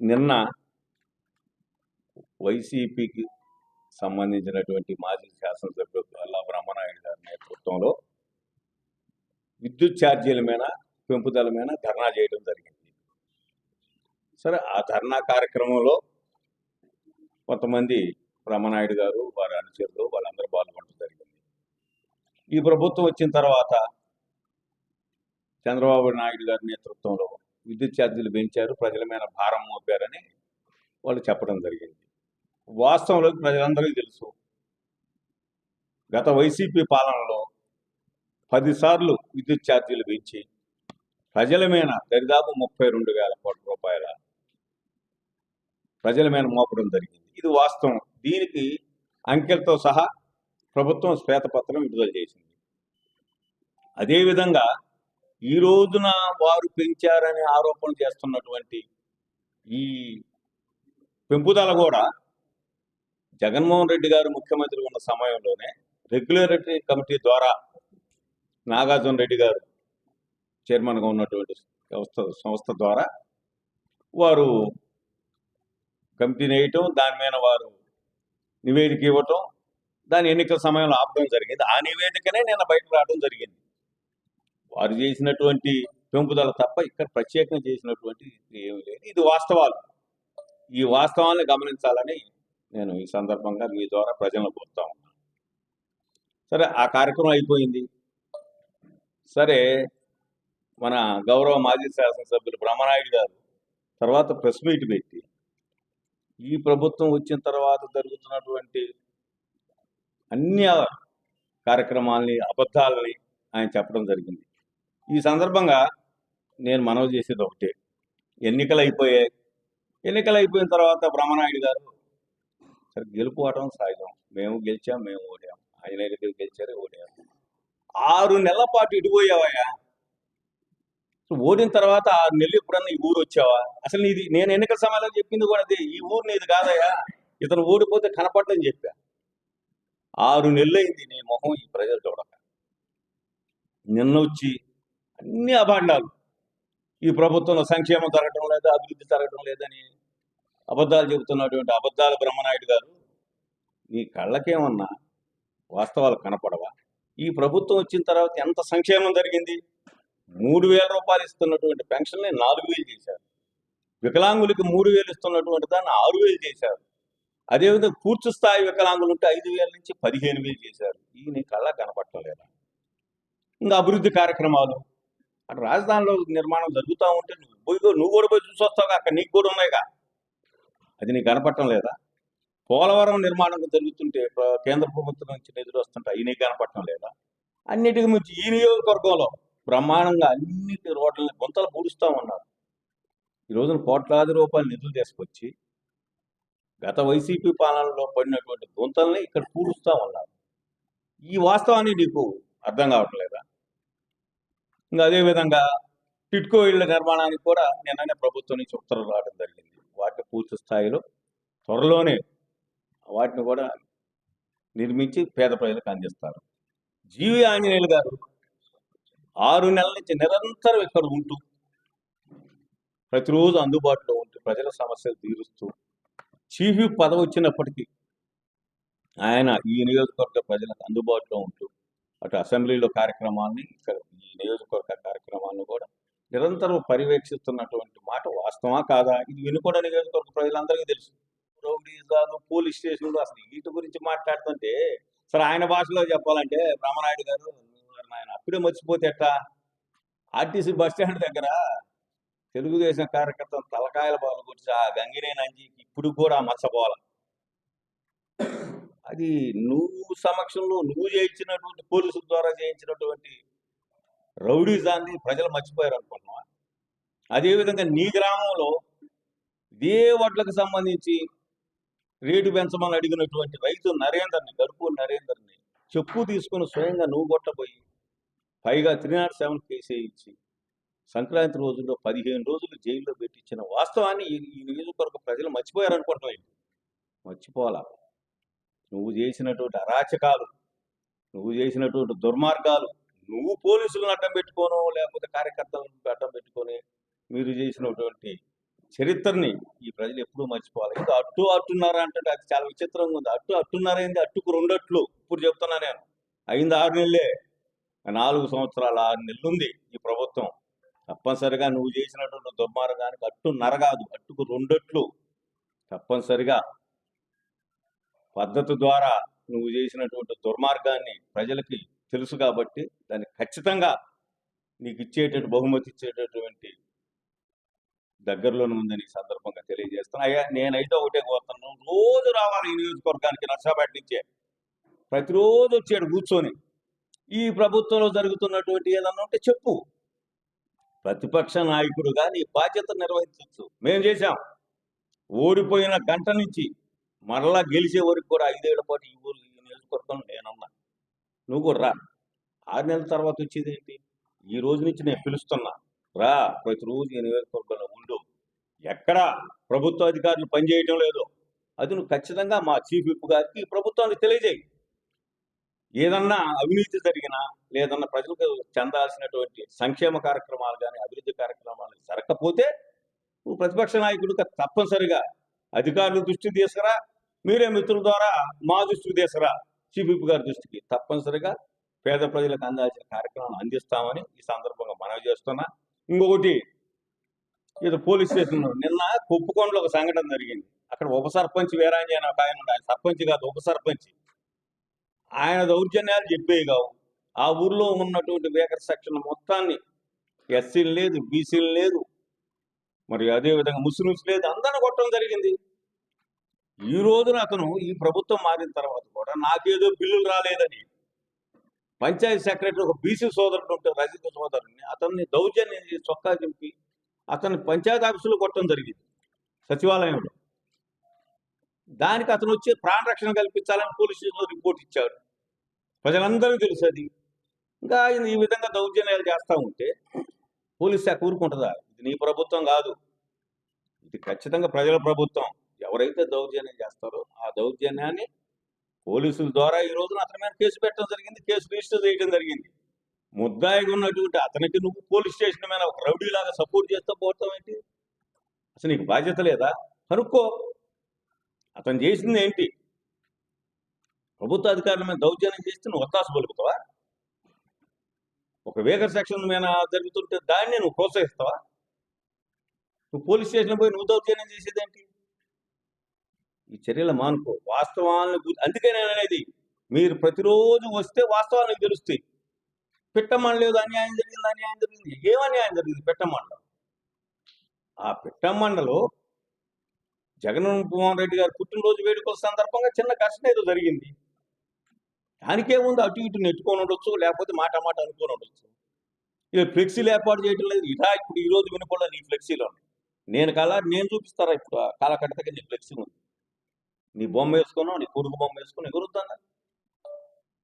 నిన్న వైసీపీకి సంబంధించినటువంటి మాజీ శాసనసభ్యుడు గల్లా బ్రహ్మనాయుడు గారి నేతృత్వంలో విద్యుత్ ఛార్జీల మీద పెంపుదల మీద ధర్నా చేయడం జరిగింది. సరే ఆ ధర్నా కార్యక్రమంలో కొంతమంది బ్రహ్మనాయుడు గారు వారి అనుచరులు వాళ్ళందరూ పాల్గొనడం జరిగింది. ఈ ప్రభుత్వం వచ్చిన తర్వాత చంద్రబాబు నాయుడు గారి నేతృత్వంలో విద్యుత్ ఛార్జీలు పెంచారు ప్రజల మీద భారం మోపారని వాళ్ళు చెప్పడం జరిగింది. వాస్తవంలో ప్రజలందరికీ తెలుసు. గత వైసీపీ పాలనలో పదిసార్లు విద్యుత్ ఛార్జీలు పెంచి ప్రజల మీద దరిదాపు ముప్పై రెండు వేల కోట్ల రూపాయల ప్రజల మీద మోపడం జరిగింది. ఇది వాస్తవం. దీనికి అంకెలతో సహా ప్రభుత్వం శ్వేతపత్రం విడుదల చేసింది. అదేవిధంగా ఈ రోజున వారు పెంచారని ఆరోపణ చేస్తున్నటువంటి ఈ పెంపుదల కూడా జగన్మోహన్ రెడ్డి గారు ముఖ్యమంత్రి ఉన్న సమయంలోనే రెగ్యులేటరీ కమిటీ ద్వారా నాగార్జున రెడ్డి గారు చైర్మన్గా ఉన్నటువంటి వ్యవస్థ సంస్థ ద్వారా వారు కమిటీని వేయటం దాని మీద వారు నివేదిక ఇవ్వటం దాని ఎన్నికల సమయంలో ఆపడం జరిగింది. ఆ నివేదికనే నేను బయటకు రావడం జరిగింది. వారు చేసినటువంటి పెంపుదల తప్ప ఇక్కడ ప్రత్యేకంగా చేసినటువంటి ఏమి లేదు. ఇది వాస్తవాలు. ఈ వాస్తవాలను గమనించాలని నేను ఈ సందర్భంగా మీ ద్వారా ప్రజలను కోరుతా ఉన్నాను. సరే ఆ కార్యక్రమం అయిపోయింది. సరే మన గౌరవ మాజీ శాసనసభ్యులు బ్రహ్మనాయుడు గారు తర్వాత ప్రెస్ మీట్ పెట్టి ఈ ప్రభుత్వం వచ్చిన తర్వాత జరుగుతున్నటువంటి అన్ని కార్యక్రమాల్ని అబద్ధాలని ఆయన చెప్పడం జరిగింది. ఈ సందర్భంగా నేను మనవి చేసేది ఒకటే. ఎన్నికలు అయిపోయాయి ఎన్నికలు అయిపోయిన తర్వాత బ్రహ్మనాయుడు గారు సరే గెలుపుకోవటం సహజం మేము గెలిచాం మేము ఓడాం. ఆయన దగ్గర గెలిచారు ఓడాం. ఆరు నెలల పాటు ఇడిపోయావయ్యా ఓడిన తర్వాత ఆరు నెలలు ఎప్పుడన్నా ఈ ఊరు వచ్చావా? అసలు నీది నేను ఎన్నికల సమయంలో చెప్పింది కూడా అది ఈ ఊరు నీది కాదయ్యా. ఇతను ఓడిపోతే కనపడని చెప్పా. ఆరు నెలలు అయింది నీ మొహం ఈ ప్రజలు చూడక. నిన్న వచ్చి అన్ని అభాండాలు. ఈ ప్రభుత్వంలో సంక్షేమం జరగడం లేదు అభివృద్ధి జరగడం లేదని అబద్ధాలు చెబుతున్నటువంటి అబద్ధాల బ్రహ్మనాయుడు గారు నీ కళ్ళకేమన్నా వాస్తవాలు కనపడవా? ఈ ప్రభుత్వం వచ్చిన తర్వాత ఎంత సంక్షేమం జరిగింది? మూడు వేల రూపాయలు ఇస్తున్నటువంటి పెన్షన్ని నాలుగు వేలు చేశారు. వికలాంగులకి మూడు వేలు ఇస్తున్నటువంటి దాన్ని ఆరు వేలు చేశారు. అదేవిధంగా పూర్తి స్థాయి వికలాంగులు ఉంటే ఐదు వేల నుంచి పదిహేను వేలు చేశారు. ఈ నీ కళ్ళ కనపట్టలేదా? ఇంకా అభివృద్ధి కార్యక్రమాలు అటు రాజధానిలో నిర్మాణం జరుగుతూ ఉంటే నువ్వు పోయి నువ్వు కూడా పోయి చూసి వస్తావు అక్కడ నీకు కూడా ఉన్నాయిగా. అది నీకు కనపడటం లేదా? పోలవరం నిర్మాణం జరుగుతుంటే కేంద్ర ప్రభుత్వం నుంచి నిధులు వస్తుంటే నీకు కనపడటం లేదా? అన్నిటికీ మించి ఈ నియోజకవర్గంలో బ్రహ్మాండంగా అన్నిటి రోడ్లని గుంతలు పూడుస్తూ ఉన్నారు. ఈ రోజున కోట్లాది రూపాయలు నిధులు తీసుకొచ్చి గత వైసీపీ పాలనలో పడినటువంటి గుంతల్ని ఇక్కడ పూడుస్తూ ఉన్నారు. ఈ వాస్తవాన్ని నీకు అర్థం కావట్లేదా ఇంకా అదేవిధంగా టిట్కో ఇళ్ళ నిర్మాణానికి కూడా నిన్ననే ప్రభుత్వం నుంచి ఉత్తర్వులు రావడం జరిగింది. వాటిని పూర్తి స్థాయిలో త్వరలోనే వాటిని కూడా నిర్మించి పేద ప్రజలకు అందిస్తారు. జీవి ఆంజనేయులు గారు ఆరు నెలల నుంచి నిరంతరం ఇక్కడ ఉంటూ ప్రతిరోజు అందుబాటులో ఉంటూ ప్రజల సమస్యలు తీరుస్తూ చీఫ్ పదవి వచ్చినప్పటికీ ఆయన ఈ నియోజకవర్గ ప్రజలకు అందుబాటులో ఉంటూ అటు అసెంబ్లీలో కార్యక్రమాన్ని ఇక్కడ ఈ నియోజకవర్గ కార్యక్రమాన్ని కూడా నిరంతరం పర్యవేక్షిస్తున్నటువంటి మాట వాస్తవా కాదా? ఇది వినుకొండ నియోజకవర్గ ప్రజలందరికీ తెలుసు. రౌడీజాలు పోలీస్ స్టేషన్లు అసలు వీటి గురించి మాట్లాడుతుంటే సరే ఆయన భాషలో చెప్పాలంటే బ్రహ్మనాయుడు గారు ఆయన అప్పుడే మర్చిపోతే ఎట్టా ఆర్టీసీ బస్ స్టాండ్ దగ్గర తెలుగుదేశం కార్యకర్త తలకాయల బాలు గురించి ఆ గంగినే నంజి ఇప్పుడు కూడా మచ్చపోవాల అది నువ్వు సమక్షంలో నువ్వు చేయించినటువంటి పోలీసుల ద్వారా చేయించినటువంటి రౌడీజాన్ని ప్రజలు మర్చిపోయారు అనుకుంటున్నావా అదేవిధంగా నీ గ్రామంలో ఇదే వడ్లకు సంబంధించి రేటు పెంచమని అడిగినటువంటి రైతు నరేందర్ని గడుపు నరేందర్ని చెప్పు తీసుకుని స్వయంగా నువ్వు కొట్టబోయి పైగా త్రీ నాట్ సెవెన్ కేసు వేయించి సంక్రాంతి రోజుల్లో పదిహేను రోజులు జైల్లో పెట్టించిన వాస్తవాన్ని ఈ నియోజకవర్గ ప్రజలు మర్చిపోయారు మర్చిపోవాలి మర్చిపోవాలా? నువ్వు చేసినటువంటి అరాచకాలు నువ్వు చేసినటువంటి దుర్మార్గాలు నువ్వు పోలీసులను అడ్డం పెట్టుకోను లేకపోతే కార్యకర్తలను అడ్డం పెట్టుకొని మీరు చేసినటువంటి చరిత్రని ఈ ప్రజలు ఎప్పుడూ మర్చిపోవాలి. ఇంకా అట్టు అట్టున్నారా అంటే అది చాలా విచిత్రంగా ఉంది. అట్టు అట్టున్నారైంది అట్టుకు రెండట్లు. ఇప్పుడు చెప్తున్నా నేను. అయింది ఆరు నెలలే. నాలుగు సంవత్సరాలు ఆరు నెలలు ఉంది ఈ ప్రభుత్వం. తప్పనిసరిగా నువ్వు చేసినటువంటి దుర్మార్గానికి అట్టున్నర కాదు అట్టుకు రెండట్లు. తప్పనిసరిగా పద్ధతి ద్వారా నువ్వు చేసినటువంటి దుర్మార్గాన్ని ప్రజలకి తెలుసు కాబట్టి దాన్ని ఖచ్చితంగా నీకు ఇచ్చేటటువంటి బహుమతి ఇచ్చేటటువంటి దగ్గరలోనే ఉందని సందర్భంగా తెలియజేస్తాను అయ్యా నేనైతే ఒకటే కోరుతాను రోజు రావాలి ఈ నియోజకవర్గానికి నర్సాపేట నుంచే. ప్రతిరోజు వచ్చాడు కూర్చొని. ఈ ప్రభుత్వంలో జరుగుతున్నటువంటి ఏదన్నా ఉంటే చెప్పు. ప్రతిపక్ష నాయకుడుగా నీ బాధ్యత నిర్వహించవచ్చు మేము చేశాం. ఓడిపోయిన గంట నుంచి మరలా గెలిచే వరకు కూడా ఐదేళ్ళ పాటు ఈ ఊరు ఈ నియోజకవర్గంలో నేనున్నా. నువ్వు కూడా రా. ఆరు నెలల తర్వాత వచ్చేది ఏంటి? ఈ రోజు నుంచి నేను పిలుస్తున్నా. రా ప్రతిరోజు ఈ నియోజకవర్గంలో ఉండు. ఎక్కడ ప్రభుత్వ అధికారులు పనిచేయటం లేదు. అది నువ్వు ఖచ్చితంగా మా చీఫ్ విప్ గారికి ప్రభుత్వానికి తెలియజేయి. ఏదన్నా అవినీతి జరిగినా లేదన్నా ప్రజలకు చెందాల్సినటువంటి సంక్షేమ కార్యక్రమాలు కానీ అభివృద్ధి కార్యక్రమాలు జరగకపోతే నువ్వు ప్రతిపక్ష నాయకుడిగా తప్పనిసరిగా అధికారులు దృష్టి తీసుకురా. మీరే మిత్రుల ద్వారా మా దృష్టికి తీసుకురా. సిపిపి గారి దృష్టికి తప్పనిసరిగా పేద ప్రజలకు అందాల్సిన కార్యక్రమాలు అందిస్తామని ఈ సందర్భంగా మనవి చేస్తున్నా. ఇంకొకటి ఇది పోలీస్ స్టేషన్ నిన్న కుప్పకొండలో ఒక సంఘటన జరిగింది. అక్కడ ఉప సర్పంచ్ వీరాంజీ అని ఒక ఆయన ఆయన సర్పంచ్ కాదు ఉప సర్పంచ్. ఆయన దౌర్జన్యాలు చెప్పేవి కావు. ఆ ఊర్లో ఉన్నటువంటి వేకర్ సెక్షన్ మొత్తాన్ని ఎస్సీలు లేదు బీసీలు లేదు. మరి అదేవిధంగా ముస్లిమ్స్ లేదు అందరిని కొట్టడం జరిగింది. ఈ రోజున అతను ఈ ప్రభుత్వం మారిన తర్వాత కూడా నాకేదో బిల్లులు రాలేదని పంచాయతీ సెక్రటరీ ఒక బీసీ సోదరుడు ఉంటే రజిత సోదరుడిని అతన్ని దౌర్జన్యం చేసి చొక్కా చింపి అతన్ని పంచాయతీ ఆఫీసులో కొట్టడం జరిగింది సచివాలయంలో. దానికి అతను వచ్చి ప్రాణరక్షణ కల్పించాలని పోలీస్ స్టేషన్లో రిపోర్ట్ ఇచ్చాడు. ప్రజలందరికీ తెలుసు అది. ఇంకా ఆయన ఈ విధంగా దౌర్జన్యాలు చేస్తూ ఉంటే పోలీస్ శాఖ ఊరుకుంటుందా? ఇది నీ ప్రభుత్వం కాదు. ఇది ఖచ్చితంగా ప్రజల ప్రభుత్వం. ఎవరైతే దౌర్జన్యం చేస్తారో ఆ దౌర్జన్యాన్ని పోలీసుల ద్వారా ఈ రోజున అతని మీద కేసు పెట్టడం జరిగింది కేసు రిజిస్టర్ చేయడం జరిగింది. ముద్దాయిగా ఉన్నటువంటి అతనికి నువ్వు పోలీస్ స్టేషన్ మీద ఒక రౌడీలాగా సపోర్ట్ చేస్తూ పోవటం ఏంటి? అసలు నీకు బాధ్యత లేదా? కనుక్కో అతను చేసింది ఏంటి? ప్రభుత్వ అధికారుల మీద దౌర్జన్యం చేస్తే నువ్వు ఒత్తాసు పలుకుతావా? ఒక వేగర్ సెక్షన్ మీద జరుగుతుంటే దాన్ని నువ్వు ప్రోత్సహిస్తావా? నువ్వు పోలీస్ స్టేషన్ పోయి నువ్వు దౌర్జన్యం చేసేదేంటి? ఈ చర్యలు మానుకో. వాస్తవాలను గు- అందుకే నేను అనేది మీరు ప్రతిరోజు వస్తే వాస్తవాలకు తెలుస్తాయి. పిట్టమండలేదు అన్యాయం జరిగింది అన్యాయం జరిగింది. ఏం అన్యాయం జరిగింది పిట్టమండలం? ఆ పిట్టమండలో జగన్మోహన్ రెడ్డి గారు పుట్టినరోజు వేడుకల సందర్భంగా చిన్న ఘర్షణ ఏదో జరిగింది. దానికేముంది అటు ఇటు నెట్టుకొని ఉండొచ్చు లేకపోతే మాట మాట అనుకొని ఉండొచ్చు. ఇక ఫ్లెక్సీలు ఏర్పాటు చేయడం లేదు. ఇలా ఇప్పుడు ఈ రోజు వినపడలేదు నీ ఫ్లెక్సీలో నేను కళ నేను చూపిస్తారా ఇప్పుడు కాల నీ ఫ్లెక్సీ ఉంది నీ బొమ్మ వేసుకున్నావు నీ కొడుకు బొమ్మ వేసుకుని ఎగురుతానా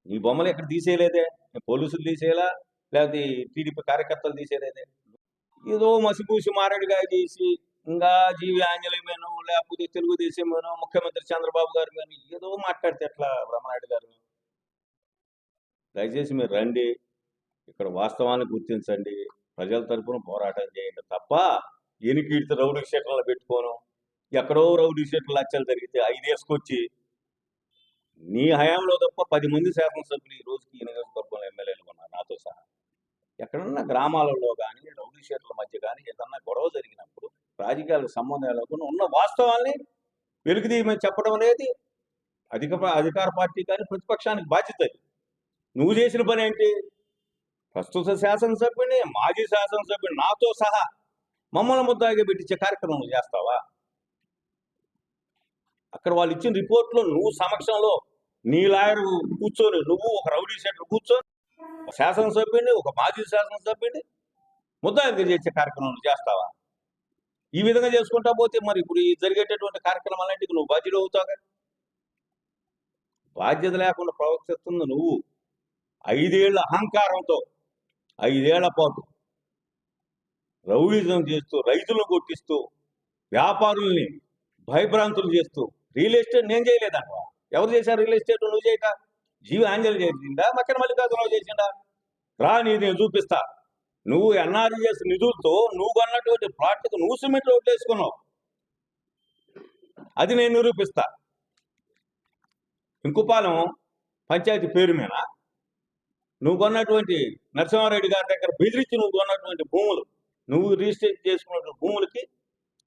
నీ బొమ్మలు ఎక్కడ తీసేయలేదే? పోలీసులు తీసేయలా? లేకపోతే టీడీపీ కార్యకర్తలు తీసేయలేదే? ఏదో మసిపూసి మారేడుగా చేసి ఇంకా జీవి ఆంజనేయమేనో లేకపోతే తెలుగుదేశమేనో ముఖ్యమంత్రి చంద్రబాబు గారు కానీ ఏదో మాట్లాడితే ఎట్లా బ్రహ్మనాయుడు గారు? దయచేసి మీరు రండి. ఇక్కడ వాస్తవాన్ని గుర్తించండి. ప్రజల తరపున పోరాటం చేయండి తప్ప ఎనికీడితే రౌడీ షీట్లలో పెట్టుకోను. ఎక్కడో రౌడీ షీట్లు లచ్చలు జరిగితే ఐదు వేసుకొచ్చి నీ హయాంలో తప్ప పది మంది శాసనసభ్యులు ఈ రోజుకి ఈ నియోజకవర్గంలో ఎమ్మెల్యేలు ఉన్నారు నాతో సహా. ఎక్కడన్నా గ్రామాలలో కానీ రౌడీ షీట్ల మధ్య కానీ ఏదన్నా గొడవ జరిగినప్పుడు రాజకీయాలకు సంబంధం లేకుండా ఉన్న వాస్తవాల్ని వెలుగుదీయమని చెప్పడం అనేది అధిక అధికార పార్టీ కానీ ప్రతిపక్షానికి బాధ్యత నువ్వు చేసిన పని ఏంటి? ప్రస్తుత శాసనసభ్యుని మాజీ శాసనసభ్యుని నాతో సహా మమ్మల్ని ముద్దాగా పెట్టించే కార్యక్రమం చేస్తావా? అక్కడ వాళ్ళు ఇచ్చిన రిపోర్ట్లో నువ్వు సమక్షంలో నీ లాయర్ కూర్చొని నువ్వు ఒక రౌడీ సెంటర్ కూర్చొని ఒక శాసనసభ్యుడిని ఒక మాజీ శాసనసభ్యుడిని ముద్దాయిగా చేసే కార్యక్రమం చేస్తావా? ఈ విధంగా చేసుకుంటా పోతే మరి ఇప్పుడు ఈ జరిగేటటువంటి కార్యక్రమాలన్నింటికి నువ్వు బాధ్యుడు అవుతావుగా బాధ్యత లేకుండా ప్రవర్తిస్తుంది నువ్వు. ఐదేళ్ళ అహంకారంతో ఐదేళ్ళ పాటు రౌడిజం చేస్తూ రైతులను కొట్టిస్తూ వ్యాపారుల్ని భయభ్రాంతులు చేస్తూ రియల్ ఎస్టేట్ నేను చేయలేదంట ఎవరు చేశారు రియల్ ఎస్టేట్ నువ్వు చేయట జీవి ఆంజలి చేసిందా? మక్కన మల్లికార్జునరావు చేసిందా? రా నీ నేను చూపిస్తా. నువ్వు ఎన్ఆర్జీఎస్ నిధులతో నువ్వు కొన్నటువంటి ప్లాట్కి నువ్వు సిమెంట్ రోడ్లు వేసుకున్నావు. అది నేను నిరూపిస్తా. ఇంకుపాలెం పంచాయతీ పేరు మీద నువ్వు కొన్నటువంటి నరసింహారెడ్డి గారి దగ్గర బెదిరించి నువ్వు కొన్నటువంటి భూములు నువ్వు రిజిస్టర్ చేసుకున్నటువంటి భూములకి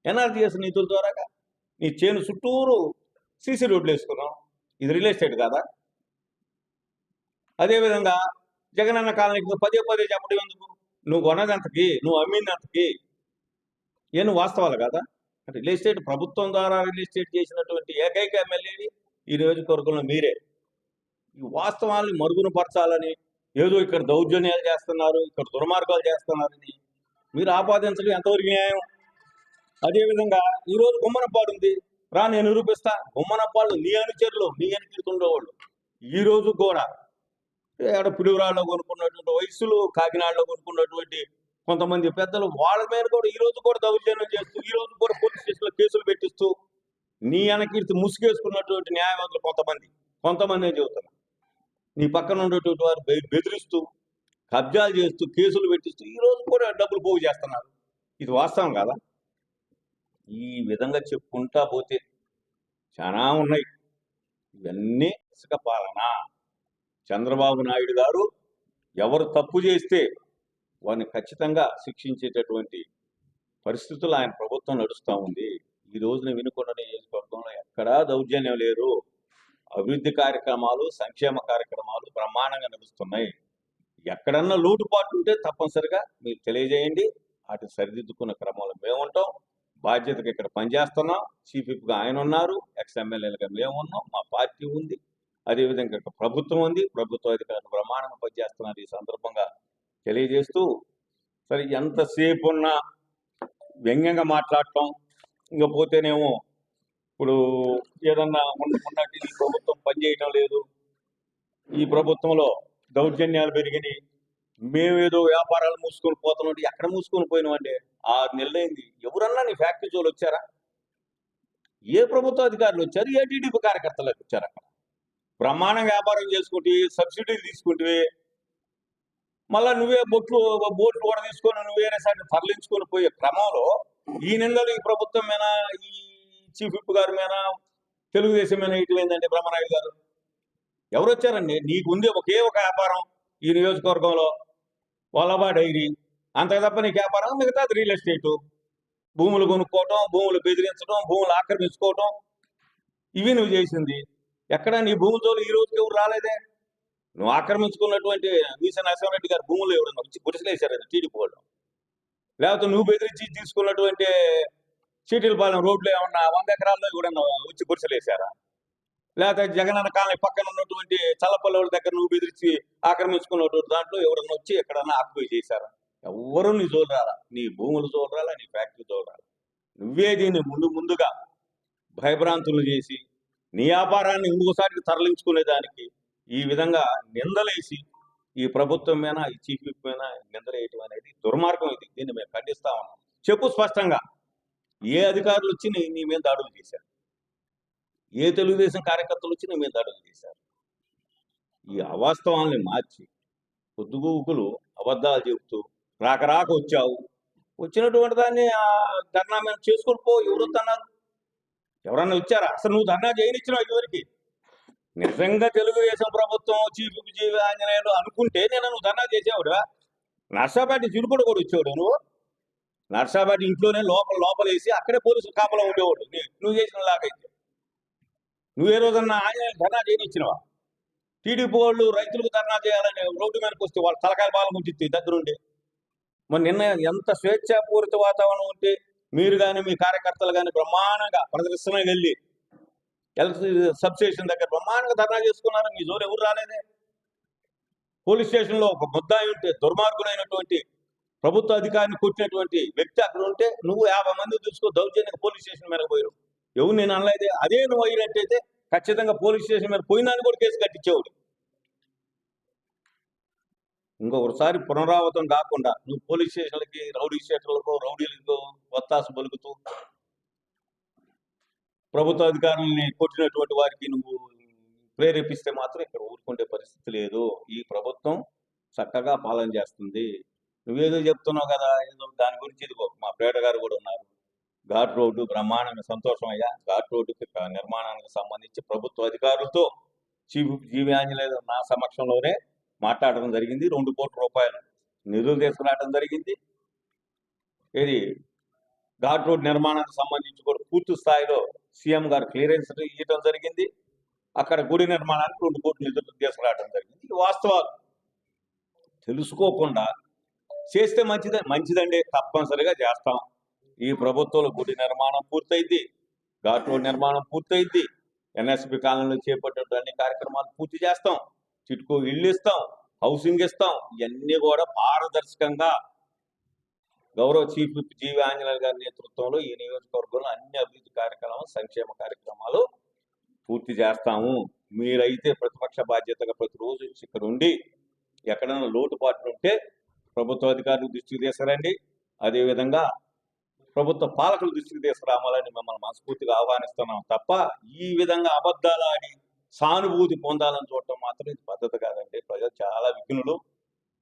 ఎన్ఆర్జీఎస్ నిధుల ద్వారా నీ చేను చుట్టూరు సీసీ రోడ్లు వేసుకున్నావు. ఇది రియల్ ఎస్టేట్ కాదా? అదేవిధంగా జగనన్న కాలనీకి పదే పదే చెప్పడం ఎందుకు? నువ్వు కొన్నదంతకి నువ్వు అమ్మిందంతకి ఏ నువ్వు వాస్తవాలు కదా? రియల్ ఎస్టేట్ ప్రభుత్వం ద్వారా రియల్ ఎస్టేట్ చేసినటువంటి ఏకైక ఎమ్మెల్యేని ఈ నియోజకవర్గంలో మీరే. ఈ వాస్తవాలను మరుగున పరచాలని ఏదో ఇక్కడ దౌర్జన్యాలు చేస్తున్నారు ఇక్కడ దుర్మార్గాలు చేస్తున్నారని మీరు ఆపాదించడం ఎంతవరకు న్యాయం? అదేవిధంగా ఈరోజు గుమ్మనప్పాడు ఉంది. రా నేను నిరూపిస్తా. గుమ్మనపాడు నీ అనుచరులు నీ అనుకరితుండేవాళ్ళు ఈ రోజు కూడా ఏడ పిడుగురాళ్ళలో కొనుక్కున్నటువంటి వయసులు కాకినాడలో కొనుక్కున్నటువంటి కొంతమంది పెద్దలు వాళ్ళ మీద కూడా ఈ రోజు కూడా దౌర్జన్యం చేస్తూ ఈ రోజు కూడా పోలీస్ స్టేషన్లో కేసులు పెట్టిస్తూ నీ అనకీర్తి ముసుగేసుకున్నటువంటి న్యాయవాదులు కొంతమంది. కొంతమంది చెబుతున్నారు నీ పక్కన ఉండేటువంటి వారు బెదిరిస్తూ కబ్జాలు చేస్తూ కేసులు పెట్టిస్తూ ఈ రోజు కూడా డబ్బులు పోగు చేస్తున్నారు. ఇది వాస్తవం కదా? ఈ విధంగా చెప్పుకుంటా పోతే చాలా ఉన్నాయి. ఇవన్నీ ఇసుక పాలన. చంద్రబాబు నాయుడు గారు ఎవరు తప్పు చేస్తే వారిని ఖచ్చితంగా శిక్షించేటటువంటి పరిస్థితులు ఆయన ప్రభుత్వం నడుస్తూ ఉంది. ఈ రోజున వినుకొండ నియోజకవర్గంలో ఎక్కడా దౌర్జన్యం లేదు. అభివృద్ధి కార్యక్రమాలు సంక్షేమ కార్యక్రమాలు బ్రహ్మాండంగా నడుస్తున్నాయి. ఎక్కడన్నా లోటుపాటు ఉంటే తప్పనిసరిగా మీరు తెలియజేయండి. వాటిని సరిదిద్దుకున్న క్రమంలో మేము ఉంటాం బాధ్యతగా ఇక్కడ పనిచేస్తున్నాం. చీఫ్ ఆయన ఉన్నారు. ఎక్స్ ఎమ్మెల్యేలుగా మేము ఉన్నాం. మా పార్టీ ఉంది. అదేవిధంగా ఇక్కడ ప్రభుత్వం ఉంది. ప్రభుత్వ అధికారులు ప్రమాణం పనిచేస్తున్నారు. ఈ సందర్భంగా తెలియజేస్తూ సరే ఎంతసేపు ఉన్నా వ్యంగ్యంగా మాట్లాడటం ఇంకా పోతేనేమో ఇప్పుడు ఏదన్నా ఉండకుండా ఉన్నట్టు ఈ ప్రభుత్వం పనిచేయటం లేదు. ఈ ప్రభుత్వంలో దౌర్జన్యాలు పెరిగినాయి. మేమేదో వ్యాపారాలు మూసుకొని పోతున్నాం ఎక్కడ మూసుకొని పోయినామంటే ఆరు నెలలైంది. ఎవరన్నా నీ ఫ్యాక్టరీ జోలు వచ్చారా? ఏ ప్రభుత్వ అధికారులు వచ్చారు? ఏ టీడీపీ కార్యకర్తలు వచ్చారు అక్కడ? బ్రహ్మాండంగా వ్యాపారం చేసుకుంటే సబ్సిడీలు తీసుకుంటే మళ్ళా నువ్వే బొట్లు బోట్లు కూడా తీసుకొని నువ్వు సైడ్ తరలించుకొని పోయే క్రమంలో ఈ నెలలో ఈ ప్రభుత్వం మీద ఈ చీఫ్ విప్ గారి మీద తెలుగుదేశం మీద ఇటు ఏంటంటే బ్రహ్మనాయుడు గారు? ఎవరు వచ్చారండి? నీకు ఉంది ఒకే ఒక వ్యాపారం ఈ నియోజకవర్గంలో వల్లభా డైరీ. అంత తప్ప నీకు వ్యాపారం మిగతాది? రియల్ ఎస్టేటు భూములు కొనుక్కోవటం భూములు బెదిరించడం భూములు ఆక్రమించుకోవటం. ఇవి నువ్వు చేసింది. ఎక్కడ నీ భూములతో ఈ రోజుకి ఎవరు రాలేదే? నువ్వు ఆక్రమించుకున్నటువంటి వీస నరసింహారెడ్డి గారి భూములు ఎవరన్నా వచ్చి గుడిసలేశారు టీడీపీ వాళ్ళు. లేకపోతే నువ్వు బెదిరించి తీసుకున్నటువంటి చీటిలపాలెం రోడ్లు ఏమన్నా వంద ఎకరాల్లో ఎవరన్నా వచ్చి గుడిసలేశారా లేకపోతే జగనన్న కాలనీ పక్కన ఉన్నటువంటి చల్లపల్లెల దగ్గర నువ్వు బెదిరించి ఆక్రమించుకున్నటువంటి దాంట్లో ఎవరన్నా వచ్చి ఎక్కడన్నా ఆక్యుపై చేశారా? ఎవ్వరూ నీ చూడరాలా నీ భూములు చూడరాలా నీ ఫ్యాక్టరీ చూడరాలా నువ్వే దీన్ని ముందు ముందుగా భయభ్రాంతులు చేసి నీ వ్యాపారాన్ని ఇంకోసారికి తరలించుకునేదానికి ఈ విధంగా నిందలేసి ఈ ప్రభుత్వం మీద ఈ చీఫ్ విప్ మీద నిందలేయటం అనేది దుర్మార్గం ఇది. దీన్ని మేము ఖండిస్తా ఉన్నాం. చెప్పు స్పష్టంగా ఏ అధికారులు వచ్చి నీ నీ మీద దాడులు చేశారు? ఏ తెలుగుదేశం కార్యకర్తలు వచ్చి నీ మీద దాడులు చేశారు? ఈ అవాస్తవాల్ని మార్చి పొద్దుగూకులు అబద్ధాలు చెబుతూ రాక రాక వచ్చావు. వచ్చినటువంటి దాన్ని ఆ ధర్నా మేము చేసుకొని పో ఎవరు వద్దన్నారు ఎవరన్నా వచ్చారా? అసలు నువ్వు ధర్నా చేయనిచ్చినావు ఇదివరకు నిజంగా తెలుగుదేశం ప్రభుత్వం చీఫ్ జీవి ఆంజనేయులు అనుకుంటే నేను నువ్వు ధర్నా చేసేవాడువా? నర్సాపేట చిరుకుడు కూడా వచ్చేవాడు నువ్వు? నర్సాపేట ఇంట్లోనే లోపల లోపల వేసి అక్కడే పోలీసులు కాపలా ఉండేవాడు. నువ్వు చేసిన లాగైతే నువ్వు ఏ రోజన్నా ఆంజనేయులు ధర్నా చేయనిచ్చినవా? టీడీపీ వాళ్ళు రైతులకు ధర్నా చేయాలని రోడ్డు మీదకి వస్తే వాళ్ళు తలకాయ బాలం ఉంటుంది దగ్గరుండి. మరి నిన్న ఎంత స్వేచ్ఛాపూరిత వాతావరణం ఉంటే మీరు కానీ మీ కార్యకర్తలు కానీ బ్రహ్మాండంగా ప్రదర్శనకి వెళ్ళి ఎలక్ట్రిసిటీ సబ్ స్టేషన్ దగ్గర బ్రహ్మాండంగా ధర్నా చేసుకున్నారు మీ జోరు ఎవరు రాలేదే? పోలీస్ స్టేషన్లో ఒక ముద్దాయి ఉంటే దుర్మార్గులైనటువంటి ప్రభుత్వ అధికారిని కొట్టినటువంటి వ్యక్తి అక్కడ ఉంటే నువ్వు యాభై మంది చూసుకో దౌర్జన్యంగా పోలీస్ స్టేషన్ మీద పోయారు. ఎవరు నేను అనలేదే. అదే నువ్వు అయినట్టయితే ఖచ్చితంగా పోలీస్ స్టేషన్ మీద పోయినాన్ని కూడా కేసు కట్టించేవాడు. ఇంకొకసారి పునరావృతం కాకుండా నువ్వు పోలీస్ స్టేషన్లకి రౌడీ స్టేషన్లకు రౌడీలకు వత్తాసు పలుకుతూ ప్రభుత్వ అధికారుల్ని కొట్టినటువంటి వారికి నువ్వు ప్రేరేపిస్తే మాత్రం ఇక్కడ ఊరుకుంటే పరిస్థితి లేదు. ఈ ప్రభుత్వం చక్కగా పాలన చేస్తుంది. నువ్వేదో చెప్తున్నావు కదా ఏదో దాని గురించి ఇదిగో మా పేట గారు కూడా ఉన్నారు. ఘాట్ రోడ్డు బ్రహ్మాండంగా సంతోషం అయ్యా. ఘాట్ రోడ్డుకి నిర్మాణానికి సంబంధించి ప్రభుత్వ అధికారులతో చీఫ్ జీవి ఆంజనేయ నా సమక్షంలోనే మాట్లాడడం జరిగింది. రెండు కోట్ల రూపాయలు నిధులు తీసుకురావడం జరిగింది. ఇది ఘాట్ రోడ్ నిర్మాణానికి సంబంధించి కూడా పూర్తి స్థాయిలో సీఎం గారు క్లియరెన్స్ ఇవ్వడం జరిగింది. అక్కడ గుడి నిర్మాణానికి రెండు కోట్ల నిధులు తీసుకురావడం జరిగింది. ఇది వాస్తవాలు. తెలుసుకోకుండా చేస్తే మంచిదే మంచిదండి తప్పనిసరిగా చేస్తాం. ఈ ప్రభుత్వంలో గుడి నిర్మాణం పూర్తయింది. ఘాట్ రోడ్ నిర్మాణం పూర్తయింది. ఎన్ఎస్పి కాలంలో చేపట్టిన అన్ని కార్యక్రమాలు పూర్తి చేస్తాం. చిట్కో ఇల్లు ఇస్తాం హౌసింగ్ ఇస్తాం ఇవన్నీ కూడా పారదర్శకంగా గౌరవ చీఫ్ విప్ జీవి ఆంజనేయులు గారి నేతృత్వంలో ఈ నియోజకవర్గంలో అన్ని అభివృద్ధి కార్యక్రమాలు సంక్షేమ కార్యక్రమాలు పూర్తి చేస్తాము. మీరైతే ప్రతిపక్ష బాధ్యతగా ప్రతిరోజు ఇక్కడ ఉండి ఎక్కడైనా లోటుపాట్లు ఉంటే ప్రభుత్వ అధికారులు దృష్టికి తీసుకురండి. అదేవిధంగా ప్రభుత్వ పాలకులు దృష్టికి తీసుకురావాలని మిమ్మల్ని మనస్ఫూర్తిగా ఆహ్వానిస్తున్నాం తప్ప ఈ విధంగా అబద్ధాలు ఆడి సానుభూతి పొందాలని చూడటం మాత్రం ఇది పద్ధతి కాదండి. ప్రజలు చాలా విఘ్నులు.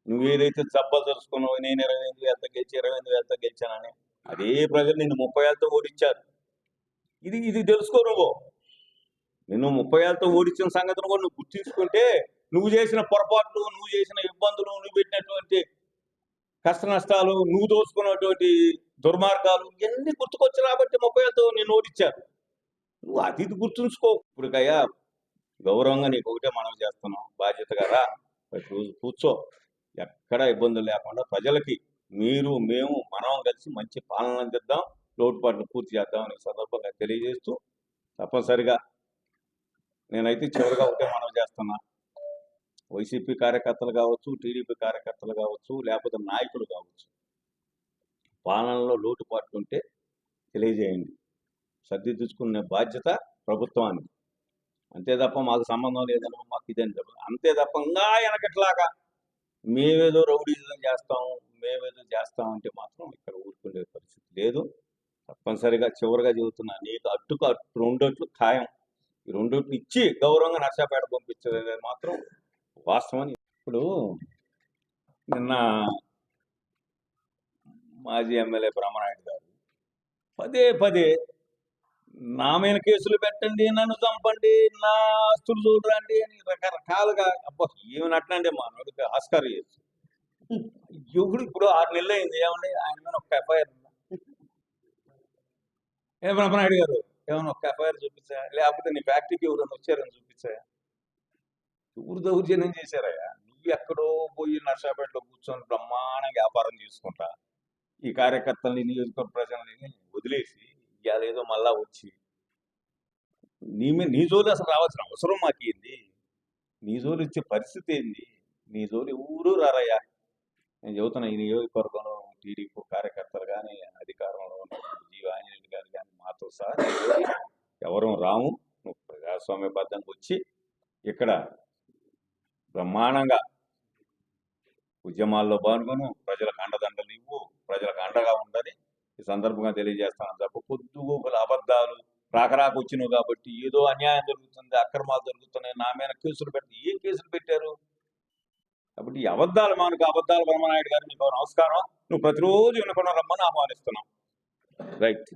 నువ్వు ఏదైతే జబ్బలు తెలుసుకున్నావు నేను ఇరవై ఎనిమిది వేలతో గెలిచి ఇరవై ఎనిమిది వేలతో గెలిచానని అదే ప్రజలు నిన్ను ముప్పై వేలతో ఓడించారు. ఇది ఇది తెలుసుకో నువ్వు. నిన్ను ముప్పై వేలతో ఓడించిన సంగతిని కూడా నువ్వు గుర్తించుకుంటే నువ్వు చేసిన పొరపాట్లు నువ్వు చేసిన ఇబ్బందులు నువ్వు పెట్టినటువంటి కష్ట నష్టాలు నువ్వు దోచుకున్నటువంటి దుర్మార్గాలు ఇవన్నీ గుర్తుకొచ్చి కాబట్టి ముప్పై వేలతో నేను ఓడించారు. నువ్వు అది ఇది గుర్తుంచుకో. ఇప్పటికయ్యా గౌరవంగా నీకు ఒకటే మనం చేస్తున్నాం. బాధ్యతగా రా. కూర్చో. ఎక్కడ ఇబ్బందులు లేకుండా ప్రజలకి మీరు మేము మనం కలిసి మంచి పాలన అందిద్దాం. లోటుపాట్లు పూర్తి చేద్దాం అనే సందర్భంగా తెలియజేస్తూ తప్పనిసరిగా నేనైతే చివరిగా ఒకటే మనం చేస్తున్నా. వైసీపీ కార్యకర్తలు కావచ్చు టీడీపీ కార్యకర్తలు కావచ్చు లేకపోతే నాయకులు కావచ్చు పాలనలో లోటుపాట్లు ఉంటే తెలియజేయండి. సర్దిద్దుకునే బాధ్యత ప్రభుత్వానికి అంతే తప్ప మాకు సంబంధం లేదనో మాకు ఇదని చెప్పదు అంతే తప్ప ఇంకా వెనకట్లాగా మేమేదో రౌడీజం చేస్తాం మేమేదో చేస్తాం అంటే మాత్రం ఇక్కడ ఊరుకునే పరిస్థితి లేదు. తప్పనిసరిగా చివరిగా చెబుతున్నా నీకు అట్టుకు అట్టు రెండోట్లు ఖాయం. ఈ రెండోట్లు ఇచ్చి గౌరవంగా నర్సాపేట పంపించలేదు మాత్రం వాస్తవని ఇప్పుడు నిన్న మాజీ ఎమ్మెల్యే బ్రహ్మనాయుడు గారు పదే పదే నా మీద కేసులు పెట్టండి నన్ను చంపండి నా ఆస్తులు చూడరండి అని రకరకాలుగా అబ్బా ఏమని అట్లంటే మనోడికి ఆస్కారం చేయొచ్చు యుగుడు ఇప్పుడు ఆరు నెలలు అయింది ఏమండి? ఆయన మీద ఒక ఎఫ్ఐఆర్ ఉందా? ఏ బ్రహ్మనాయుడు గారు ఏమైనా ఒక ఎఫ్ఐఆర్ చూపించా? లేకపోతే నీ ఫ్యాక్టరీకి ఎవరైనా వచ్చారని చూపించా? ఎవరు దౌర్జన్యం చేశారయ్యా? నువ్వు ఎక్కడో పోయి నర్సాపేటలో కూర్చొని బ్రహ్మాండంగా వ్యాపారం చేసుకుంటా. ఈ కార్యకర్తల్ని నియోజకవర్గ ప్రజల్ని వదిలేసి ఏదో మళ్ళా వచ్చి. నీ మీద నీ జోలు అసలు రావాల్సిన అవసరం మాకేంది? నీ జోలు ఇచ్చే పరిస్థితి ఏంది? నీ జోలు ఎవరూ రారయ్యా. నేను చెబుతున్నా ఈ నియోజకవర్గంలో టీడీపీ కార్యకర్తలు కానీ అధికారంలో ఉన్న జీవ ఆంజనేయులు గారు కానీ మాతో సహా ఎవరూ ఎవరు రాము నువ్వు ప్రజాస్వామ్యబద్ధంగా వచ్చి ఇక్కడ బ్రహ్మాండంగా ఉద్యమాల్లో పాల్గొను ప్రజలకు అండదండలు ఇవ్వు ప్రజలకు అండగా ఉండని ఈ సందర్భంగా తెలియజేస్తాను తప్ప పొద్దుగూకుల అబద్ధాలు రాకరాకు వచ్చినావు కాబట్టి ఏదో అన్యాయం జరుగుతుంది అక్రమాలు జరుగుతున్నాయి నా మీద కేసులు పెట్టి ఏ కేసులు పెట్టారు? కాబట్టి ఈ అబద్ధాలు మనకు అబద్ధాలు బ్రహ్మనాయుడు గారు నీకు నమస్కారం. నువ్వు ప్రతిరోజు వినకుండా రమ్మని ఆహ్వానిస్తున్నాం. రైట్.